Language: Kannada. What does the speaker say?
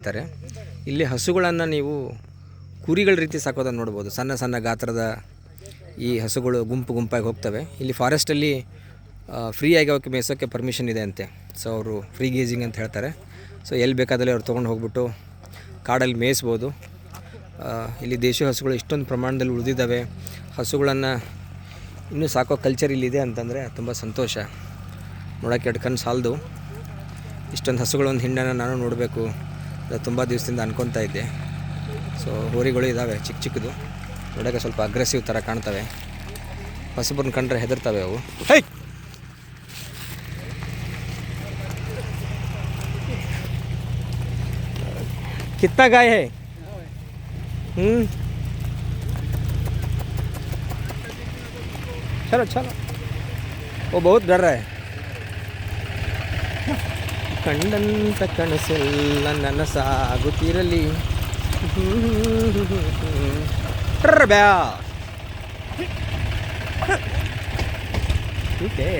ಇರ್ತಾರೆ ಇಲ್ಲಿ ಹಸುಗಳನ್ನು ನೀವು ಕುರಿಗಳ ರೀತಿ ಸಾಕೋದನ್ನು ನೋಡ್ಬೋದು. ಸಣ್ಣ ಸಣ್ಣ ಗಾತ್ರದ ಈ ಹಸುಗಳು ಗುಂಪು ಗುಂಪಾಗಿ ಹೋಗ್ತವೆ. ಇಲ್ಲಿ ಫಾರೆಸ್ಟಲ್ಲಿ ಫ್ರೀಯಾಗಿ ಅವಕ್ಕೆ ಮೇಯಿಸೋಕ್ಕೆ ಪರ್ಮಿಷನ್ ಇದೆ ಅಂತೆ. ಸೊ ಅವರು ಫ್ರೀ ಗೇಜಿಂಗ್ ಅಂತ ಹೇಳ್ತಾರೆ. ಸೊ ಎಲ್ಲಿ ಬೇಕಾದಲ್ಲಿ ಅವ್ರು ತೊಗೊಂಡು ಹೋಗ್ಬಿಟ್ಟು ಕಾಡಲ್ಲಿ ಮೇಯಿಸ್ಬೋದು. ಇಲ್ಲಿ ದೇಶಿ ಹಸುಗಳು ಇಷ್ಟೊಂದು ಪ್ರಮಾಣದಲ್ಲಿ ಉಳಿದಿದ್ದಾವೆ. ಹಸುಗಳನ್ನು ಇನ್ನೂ ಸಾಕೋ ಕಲ್ಚರ್ ಇಲ್ಲಿದೆ ಅಂತಂದರೆ ತುಂಬ ಸಂತೋಷ. ನೋಡೋಕ್ಕೆ ಎರಡು ಸಾಲದು. ಇಷ್ಟೊಂದು ಹಸುಗಳೊಂದು ಹಿಂಡನ್ನು ನಾನು ನೋಡಬೇಕು. ತುಂಬ ದಿವಸದಿಂದ ಅನ್ಕೊತಾ ಇದ್ದೆ ಸೊ ಹೋರಿಗಳು ಇದ್ದಾವೆ ಚಿಕ್ಕ ಚಿಕ್ಕದು ನೋಡೋಕ್ಕೆ ಸ್ವಲ್ಪ ಅಗ್ರೆಸಿವ್ ಥರ ಕಾಣ್ತವೆ ಹೊಸಬ್ರನ್ನ ಕಂಡ್ರೆ ಹೆದರ್ತವೆ ಅವು ಹೈ कितना गाय है हम्म चलो चलो वो बहुत डर रहा है ಕಂಡಂತ ಕನಸೆಲ್ಲ ನನಸಾಗುತ್ತಿರಲಿ ಬ್ಯಾ ಓಕೆ